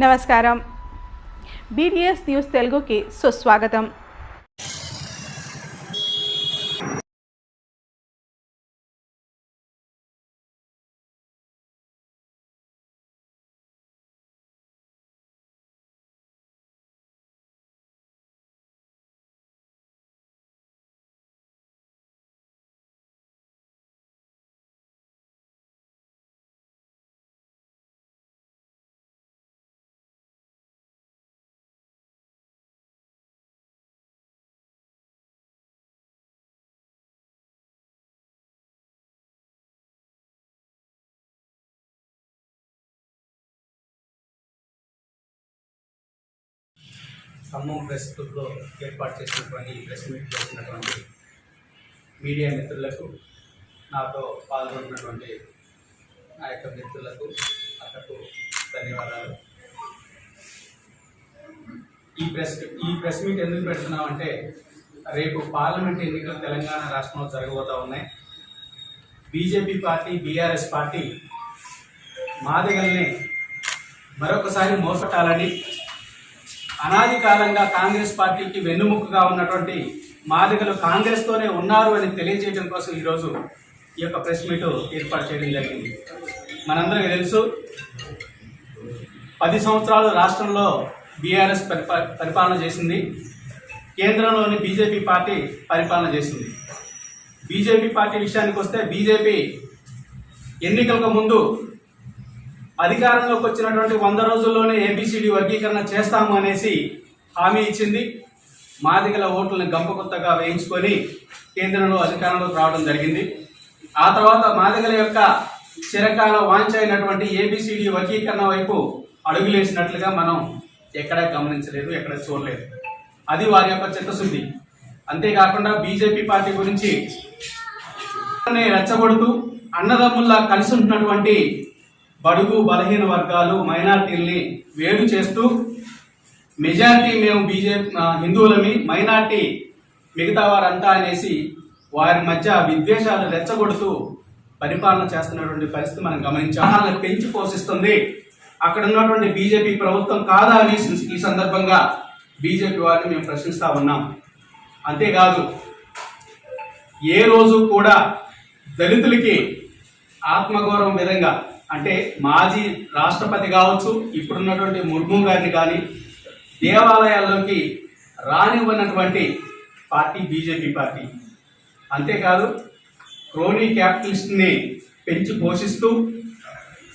నమస్కారం. BDS news తెలుగుకి సుస్వాగతం. ఖమ్మం ప్రెస్ క్లబ్లో ఏర్పాటు చేసినటువంటి ఈ ప్రెస్ మీట్ చేసినటువంటి మీడియా మిత్రులకు నాతో పాల్గొన్నటువంటి నా యొక్క మిత్రులకు అక్కకు ధన్యవాదాలు. ఈ ప్రెస్ ఈ ప్రెస్ మీట్ ఎందుకు పెడుతున్నామంటే రేపు పార్లమెంట్ ఎన్నికలు తెలంగాణ రాష్ట్రంలో జరగబోతూ ఉన్నాయి. బీజేపీ పార్టీ బీఆర్ఎస్ పార్టీ మాదిగల్ని మరొకసారి మోసటాలని అనాది కాలంగా కాంగ్రెస్ పార్టీకి వెన్నుముకగా ఉన్నటువంటి మాదిగలు కాంగ్రెస్తోనే ఉన్నారు అని తెలియజేయడం కోసం ఈరోజు ఈ యొక్క ప్రెస్ మీట్ ఏర్పాటు చేయడం జరిగింది. మనందరికీ తెలుసు పది సంవత్సరాలు రాష్ట్రంలో బీఆర్ఎస్ పరిపాలన చేసింది. కేంద్రంలోని బీజేపీ పార్టీ పరిపాలన చేసింది. బీజేపీ పార్టీ విషయానికి వస్తే బీజేపీ ఎన్నికలకు ముందు అధికారంలోకి వచ్చినటువంటి వంద రోజుల్లోనే ఏబిసిడి వర్గీకరణ చేస్తాము అనేసి హామీ ఇచ్చింది. మాదిగల ఓట్లను గంపకొత్తగా వేయించుకొని కేంద్రంలో అధికారంలోకి రావడం జరిగింది. ఆ తర్వాత మాదిగల యొక్క చిరకాల వాంఛ అయినటువంటి ఏబిసిడి వర్గీకరణ వైపు అడుగులేసినట్లుగా మనం ఎక్కడా గమనించలేదు ఎక్కడ చూడలేదు. అది వారి యొక్క చిత్తశుద్ధి. అంతేకాకుండా బీజేపీ పార్టీ గురించి రెచ్చగొడుతూ అన్నదమ్ముల్లా కలిసి ఉంటున్నటువంటి బడుగు బలహీన వర్గాలు మైనార్టీల్ని వేరు చేస్తూ మెజారిటీ మేము బీజేపీ హిందువులమి మైనార్టీ మిగతా వారంతా అనేసి వారి మధ్య విద్వేషాలు రెచ్చగొడుతూ పరిపాలన చేస్తున్నటువంటి పరిస్థితి మనం గమనించాం. పెంచి పోషిస్తుంది. అక్కడ ఉన్నటువంటి బీజేపీ ప్రభుత్వం కాదా అని ఈ సందర్భంగా బీజేపీ వారిని మేము ప్రశ్నిస్తా ఉన్నాం. అంతేకాదు ఏ రోజు కూడా దళితులకి ఆత్మగౌరవం విధంగా అంటే మాజీ రాష్ట్రపతి కావచ్చు ఇప్పుడున్నటువంటి ముర్ము గారిని కానీ దేవాలయాల్లోకి రానివ్వనటువంటి పార్టీ బీజేపీ పార్టీ. అంతేకాదు క్రోనీ క్యాపిటలిస్ట్ని పెంచి పోషిస్తూ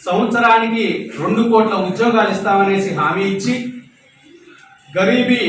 సంవత్సరానికి రెండు కోట్ల ఉద్యోగాలు ఇస్తామనేసి హామీ ఇచ్చి గరీబీ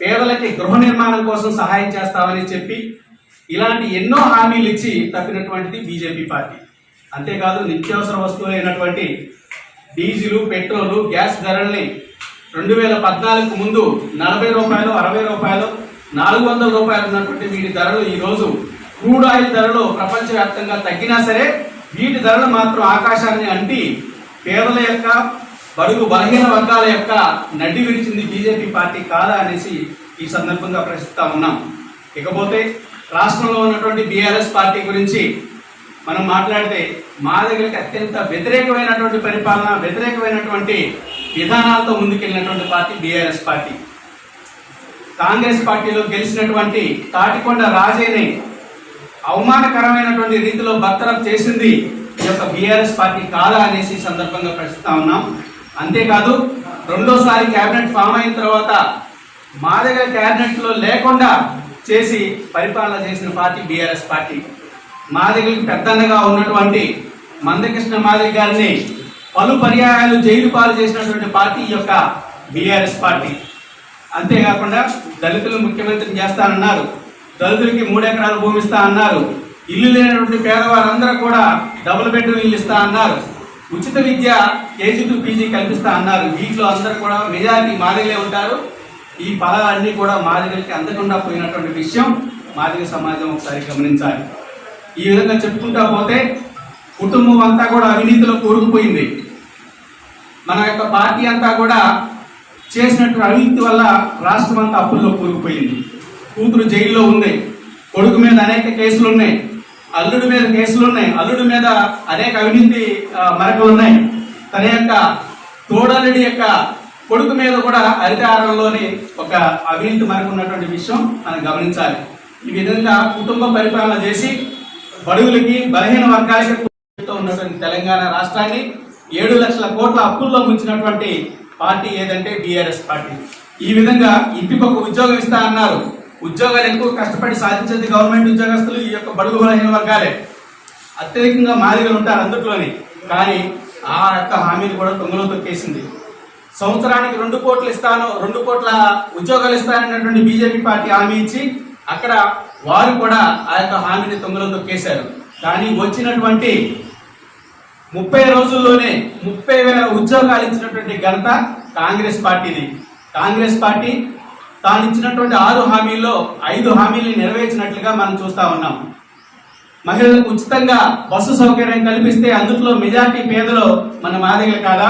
పేదలకి గృహ నిర్మాణం కోసం సహాయం చేస్తామని చెప్పి ఇలాంటి ఎన్నో హామీలు ఇచ్చి తప్పినటువంటిది బీజేపీ పార్టీ. అంతేకాదు నిత్యావసర వస్తువులైనటువంటి డీజిలు పెట్రోలు గ్యాస్ ధరల్ని రెండు వేల పద్నాలుగు ముందు నలభై రూపాయలు అరవై రూపాయలు నాలుగు వందల రూపాయలు ఉన్నటువంటి వీటి ధరలు ఈరోజు క్రూడ్ ఆయిల్ ధరలు ప్రపంచవ్యాప్తంగా తగ్గినా సరే వీటి ధరలు మాత్రం ఆకాశాన్ని అంటి పేదల యొక్క బడుగు బలహీన వర్గాల యొక్క నడ్డి విరిచింది బీజేపీ పార్టీ కాదా అనేసి ఈ సందర్భంగా ప్రశ్నిస్తా ఉన్నాం. ఇకపోతే రాష్ట్రంలో ఉన్నటువంటి బీఆర్ఎస్ పార్టీ గురించి మనం మాట్లాడితే మా దగ్గరికి అత్యంత వ్యతిరేకమైనటువంటి పరిపాలన వ్యతిరేకమైనటువంటి విధానాలతో ముందుకెళ్ళినటువంటి పార్టీ బీఆర్ఎస్ పార్టీ. కాంగ్రెస్ పార్టీలో గెలిచినటువంటి తాటికొండ రాజేని అవమానకరమైనటువంటి రీతిలో బర్తరఫ్ చేసింది ఈ యొక్క బీఆర్ఎస్ పార్టీ కాదా అనేసి సందర్భంగా ప్రశ్నిస్తా ఉన్నాం. అంతేకాదు రెండోసారి కేబినెట్ ఫామ్ అయిన తర్వాత మా దగ్గర క్యాబినెట్లో లేకుండా చేసి పరిపాలన చేసిన పార్టీ బీఆర్ఎస్ పార్టీ. మాదిగలకు పెద్దన్నగా ఉన్నటువంటి మందకృష్ణ మాదిగ గారిని పలు పర్యాయాలు జైలు పాలు చేసినటువంటి పార్టీ ఈ యొక్క బీఆర్ఎస్ పార్టీ. అంతేకాకుండా దళితులు ముఖ్యమంత్రిని చేస్తానన్నారు. దళితులకి మూడు ఎకరాలు భూమి ఇస్తా అన్నారు. ఇల్లు లేనటువంటి పేదవారందరూ కూడా డబుల్ బెడ్రూమ్ ఇల్లు ఇస్తా అన్నారు. ఉచిత విద్య కేజీ టు పీజీ కల్పిస్తా అన్నారు. వీటిలో అందరూ కూడా మెజారిటీ మాదిగలే ఉంటారు. ఈ ఫలాలన్నీ కూడా మాదిగలకి అందకుండా పోయినటువంటి విషయం మాదిగ సమాజం ఒకసారి గమనించాలి. ఈ విధంగా చెప్పుకుంటా పోతే కుటుంబం అంతా కూడా అవినీతిలో కూరుకుపోయింది. మన యొక్క పార్టీ అంతా కూడా చేసినట్టు అవినీతి వల్ల రాష్ట్రం అంతా అప్పుల్లో కూరుకుపోయింది. కూతురు జైల్లో ఉంది. కొడుకు మీద అనేక కేసులు ఉన్నాయి. అల్లుడి మీద కేసులు ఉన్నాయి. అల్లుడి మీద అనేక అవినీతి మరకలు ఉన్నాయి. తన యొక్క తోడలుడి యొక్క కొడుకు మీద కూడా హరితహారంలోని ఒక అవినీతి మరకు ఉన్నటువంటి విషయం మనం గమనించాలి. ఈ విధంగా కుటుంబ పరిపాలన చేసి బడుగులకి బలహీన వర్గాలకి ఉన్నటువంటి తెలంగాణ రాష్ట్రాన్ని ఏడు లక్షల కోట్ల అప్పుల్లో ముంచినటువంటి పార్టీ ఏదంటే బీఆర్ఎస్ పార్టీ. ఈ విధంగా ఇంటికొక ఉద్యోగం ఇస్తా అన్నారు. ఉద్యోగాలు ఎక్కువ కష్టపడి సాధించేది గవర్నమెంట్ ఉద్యోగస్తులు ఈ యొక్క బడుగు బలహీన వర్గాలే. అత్యధికంగా మాదిగలు ఉంటారు అందుట్లోని. కానీ ఆ యొక్క హామీని కూడా తొంగలో తొక్కేసింది. సంవత్సరానికి రెండు కోట్లు ఇస్తాను రెండు కోట్ల ఉద్యోగాలు ఇస్తానన్నటువంటి బీజేపీ పార్టీ హామీ ఇచ్చి అక్కడ వారు కూడా ఆ యొక్క హామీని తొమ్మిదిలో తొక్కేశారు కానీ వచ్చినటువంటి ముప్పై రోజుల్లోనే ముప్పై వేల ఉద్యోగాలు ఇచ్చినటువంటి ఘనత కాంగ్రెస్ పార్టీది. కాంగ్రెస్ పార్టీ తాను ఇచ్చినటువంటి ఆరు హామీల్లో ఐదు హామీల్ని నెరవేర్చినట్లుగా మనం చూస్తా ఉన్నాం. మహిళలకు ఉచితంగా బస్సు సౌకర్యం కల్పిస్తే అందులో మెజార్టీ పేదలో మన మాదిగలు కాదా?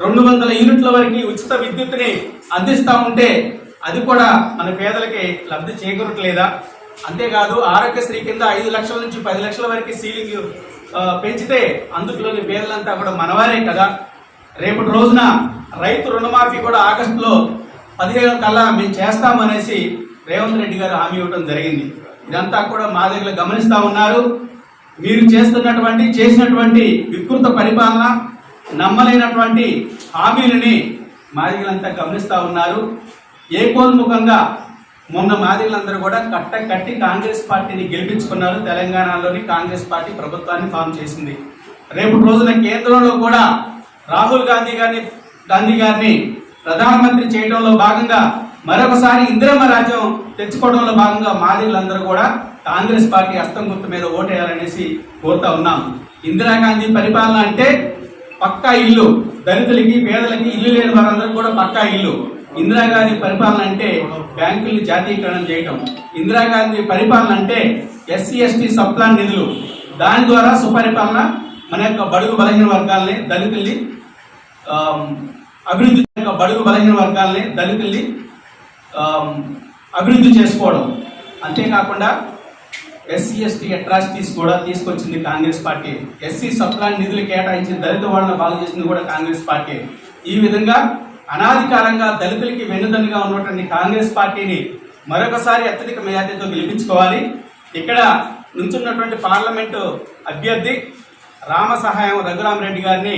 రెండు వందల యూనిట్ల వరకు ఉచిత విద్యుత్తుని అందిస్తా ఉంటే అది కూడా మన పేదలకి లబ్ధి చేకూరట్లేదా? అంతేకాదు ఆరోగ్యశ్రీ కింద ఐదు లక్షల నుంచి పది లక్షల వరకు సీలింగ్ పెంచితే అందులోని పేదలంతా కూడా మనవారే కదా? రేపటి రోజున రైతు రుణమాఫీ కూడా ఆగస్టులో పదిహేను కల్లా మేము చేస్తామనేసి రేవంత్ రెడ్డి గారు హామీ ఇవ్వడం జరిగింది. ఇదంతా కూడా మా దగ్గర గమనిస్తూ ఉన్నారు. మీరు చేస్తున్నటువంటి చేసినటువంటి వికృత పరిపాలన నమ్మలేనటువంటి హామీలని మాదగ్గర అంతా గమనిస్తూ ఉన్నారు. ఏకోన్ముఖంగా మొన్న మాదిగలందరూ కూడా కట్ట కట్టి కాంగ్రెస్ పార్టీని గెలిపించుకున్నారు. తెలంగాణలోని కాంగ్రెస్ పార్టీ ప్రభుత్వాన్ని ఫామ్ చేసింది. రేపు రోజున కేంద్రంలో కూడా రాహుల్ గాంధీ గారిని గాంధీ గారిని ప్రధానమంత్రి చేయడంలో భాగంగా మరొకసారి ఇందిరమ్మ రాజ్యం తెచ్చుకోవడంలో భాగంగా మాదిగలందరూ కూడా కాంగ్రెస్ పార్టీ హస్తం గుర్తు మీద ఓటేయాలనేసి కోరుతా ఉన్నాం. ఇందిరాగాంధీ పరిపాలన అంటే పక్కా ఇల్లు. దళితులకి పేదలకి ఇల్లు లేని వారందరూ కూడా పక్కా ఇల్లు. ఇందిరాగాంధీ పరిపాలన అంటే బ్యాంకుల్ని జాతీయకరణం చేయటం. ఇందిరాగాంధీ పరిపాలన అంటే ఎస్సీ ఎస్టీ సబ్ప్లాన్ నిధులు. దాని ద్వారా సుపరిపాలన మన యొక్క బడుగు బలహీన వర్గాల్ని దళితుల్ని అభివృద్ధి యొక్క బడుగు బలహీన వర్గాల్ని దళితుల్ని అభివృద్ధి చేసుకోవడం. అంతేకాకుండా ఎస్సీ ఎస్టీ అట్రాసిటీస్ కూడా తీసుకొచ్చింది కాంగ్రెస్ పార్టీ. ఎస్సీ సప్లాన్ నిధులు కేటాయించి దళిత వాళ్ళని బాగు చేసింది కూడా కాంగ్రెస్ పార్టీ. ఈ విధంగా అనాధికారంగా దళితులకి వెన్నుదన్నుగా ఉన్నటువంటి కాంగ్రెస్ పార్టీని మరొకసారి అత్యధిక మెజార్టీతో గెలిపించుకోవాలి. ఇక్కడ నుంచున్నటువంటి పార్లమెంటు అభ్యర్థి రామ సహాయం రఘురామరెడ్డి గారిని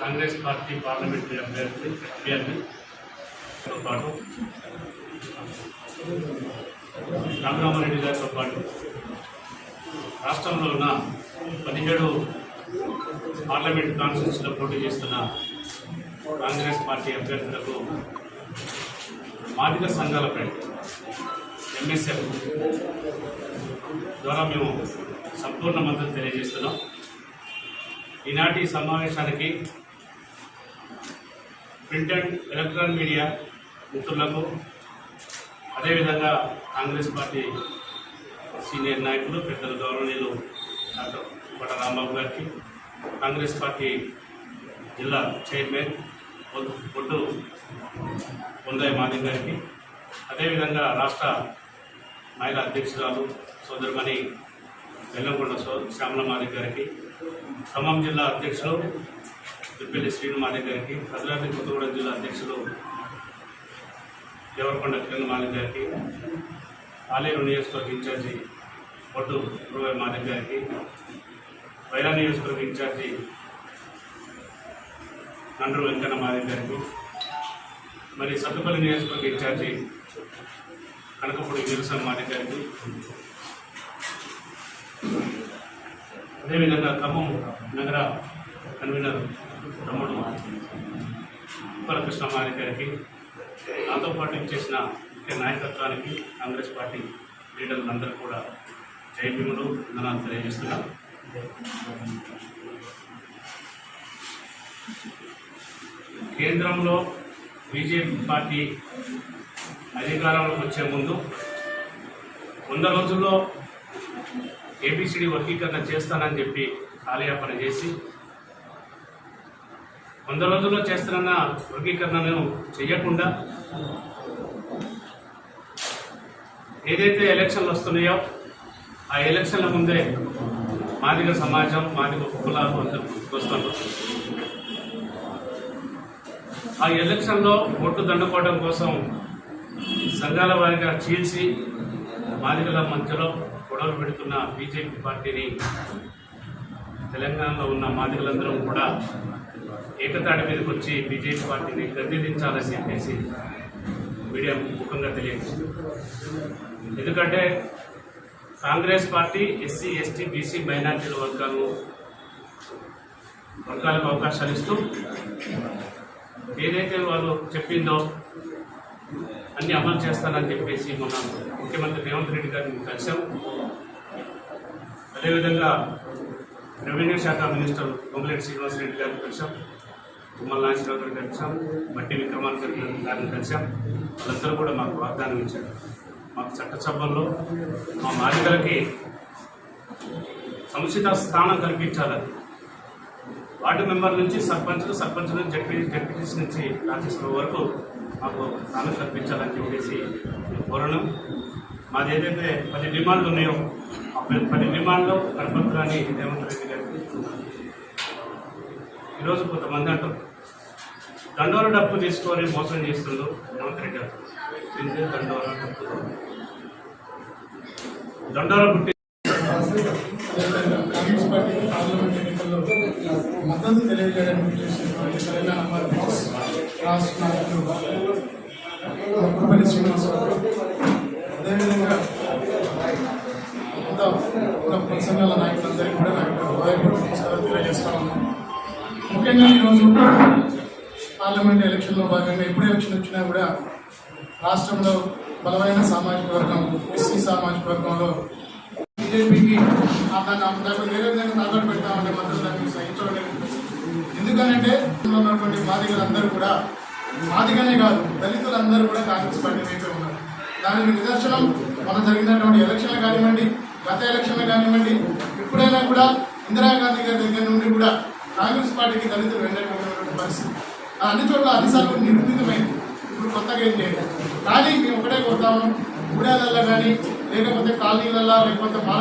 కాంగ్రెస్ పార్టీ పార్లమెంటరీ అభ్యర్థి అభ్యర్థితో పాటు రామరామారెడ్డి గారితో పాటు రాష్ట్రంలో ఉన్న పదిహేడు పార్లమెంట్ కాన్స్టిట్యూన్సీలో పోటీ చేస్తున్న కాంగ్రెస్ పార్టీ అభ్యర్థులకు మాదిక సంఘాలపై ఎంఎస్ఎఫ్ ద్వారా మేము సంపూర్ణ మద్దతు తెలియజేస్తున్నాం. ఈనాటి సమావేశానికి ప్రింట్ అండ్ ఎలక్ట్రానిక్ మీడియా మిత్రులకు అదేవిధంగా కాంగ్రెస్ పార్టీ సీనియర్ నాయకులు పెద్దలు గౌరవనీయులు డాక్టర్ కోట రాంబాబు గారికి కాంగ్రెస్ పార్టీ జిల్లా చైర్మన్ బొడ్డు- బొడ్డు పొందయ్య గారికి అదేవిధంగా రాష్ట్ర మహిళా అధ్యక్షురాలు సోదరుమణి వెల్లంకొండ సో శ్యామల మాదిక్ గారికి ఖమ్మం జిల్లా అధ్యక్షులు దుప్పెల్లి శ్రీను మాదిక్ గారికి భద్రాద్రి కొత్తగూడెం జిల్లా అధ్యక్షులు దేవరకొండ కిరణ్ మాదిక్ గారికి ఆలేరు నియోజకవర్గ ఇన్ఛార్జి బొడ్డు రూపాయి మాదిక్ గారికి వైరా నియోజకవర్గ ఇన్ఛార్జి నండ్రు వెంకన్న మాదే గారికి మరి సత్తుపల్లి నియోజకవర్గ ఇన్ఛార్జి కనకపూడి వీరసన్ మాదిక్ గారికి అదేవిధంగా ఖమ్మం నగర కన్వీనర్ తమ్ముడు ఉప్పల మాదిక్ గారికి నాతో పాటు ఇచ్చేసిన ముఖ్య నాయకత్వానికి కాంగ్రెస్ పార్టీ లీడర్లందరూ కూడా జైభీములు వందనాలు తెలియజేస్తున్నాను. కేంద్రంలో బీజేపీ పార్టీ అధికారంలోకి వచ్చే ముందు వంద రోజుల్లో ఏబిసిడి వర్గీకరణ చేస్తానని చెప్పి కాలయాపన చేసి వంద రోజుల్లో చేస్తున్న వర్గీకరణను చేయకుండా ఏదైతే ఎలక్షన్లు వస్తున్నాయో ఆ ఎలక్షన్ల ముందే మాదిగ సమాజం మాదిగ కులాలు అందరూ వస్తున్నారు ఆ ఎలక్షన్లో ఓటు దండుకోవడం కోసం సంఘాల వారిగా చీల్చి మాదిగల మధ్యలో గొడవలు పెడుతున్న బీజేపీ పార్టీని తెలంగాణలో ఉన్న మాదిగలందరం కూడా ఏకతాటి మీదకి వచ్చి బీజేపీ పార్టీని గద్దెదించాలని చెప్పేసి మీడియా ముఖంగా తెలియజేసింది ఎందుకంటే Congress party SC ST BC మైనార్టీల వర్గాలను వర్గాలకు అవకాశాలు ఇస్తూ ఏదైతే వాళ్ళు చెప్పిందో అన్నీ అమలు చేస్తానని చెప్పేసి మన ముఖ్యమంత్రి రేవంత్ రెడ్డి గారిని కలిశాము అదేవిధంగా రెవెన్యూ శాఖ మినిస్టర్ పొంగులేటి శ్రీనివాస్ రెడ్డి గారిని కలిశాం. తుమ్మల నాగేశ్వరరావు గారిని కలిశాం. మట్టి విక్రమార్కర్ గారిని కలిశాం. వాళ్ళందరూ కూడా మాకు వాగ్దానం ఇచ్చారు. మాకు చట్టసభల్లో మా మాదిగలకి సముచిత స్థానం కల్పించాలని వార్డు మెంబర్ నుంచి సర్పంచ్ సర్పంచ్ నుంచి జడ్పీ జడ్పీటీసీ నుంచి రాజ్యసభ వరకు మాకు స్థానం కల్పించాలని చెప్పేసి కోరడం. మాది ఏదైతే పది డిమాండ్లు ఉన్నాయో ఆ పది- పది డిమాండ్లు గణపత్రాన్ని రేవంత్ రెడ్డి గారికి ఈరోజు కొంతమంది అంటారు దండోర డబ్బు తీసుకొని మోసం చేస్తుండ్రు రేవంత్ రెడ్డి గారు. ఎందుకు దండోర డబ్బు దండోర పుట్టి పార్టీ పార్లమెంట్ ఎన్నికల్లో మద్దతు తెలియజేయడానికి చేసినటువంటి తెలంగాణ మార్కెట్స్ రాష్ట్ర నాయకులు కుప్పల్లి శ్రీనివాసరావు అదేవిధంగా అంతా ఉన్న ప్రసంగాల నాయకులందరికీ కూడా నా యొక్క హృదయపూర్వక నమస్కారాలు తెలియజేస్తా ఉన్నాను ముఖ్యంగా ఈరోజు పార్లమెంట్ ఎలక్షన్లో భాగంగా ఎప్పుడు ఎలక్షన్ వచ్చినా కూడా రాష్ట్రంలో బలమైన సామాజిక వర్గం ఎస్సీ సామాజిక వర్గంలో బీజేపీకి దాన్ని వేరే విధంగా తాకట్టు పెడతామంటే మాత్రం దాన్ని సహించడం ఎందుకంటే ఎందుకనంటే ఉన్నటువంటి బాధికులందరూ కూడా బాధికనే కాదు దళితులందరూ కూడా కాంగ్రెస్ పార్టీ వైపే ఉన్నారు. దానికి నిదర్శనం మన జరిగినటువంటి ఎలక్షన్లు కానివ్వండి గత ఎలక్షన్లు కానివ్వండి ఎప్పుడైనా కూడా ఇందిరాగాంధీ గారి దగ్గర నుండి కూడా కాంగ్రెస్ పార్టీకి దళితులు వెళ్ళేటటువంటి పరిస్థితి. అన్ని చోట్ల అన్నిసార్లు నిరూపితమైంది. ఇప్పుడు కొత్తగా ఏం చేయాలి కానీ మేము ఒకటే కోరుతాము గూడాలలో కానీ ರೈನ್ ಮತ್ತೆ ಕಾಲಿ ಎಲ್ಲ ಮತ್ತೆ ಬಹಳ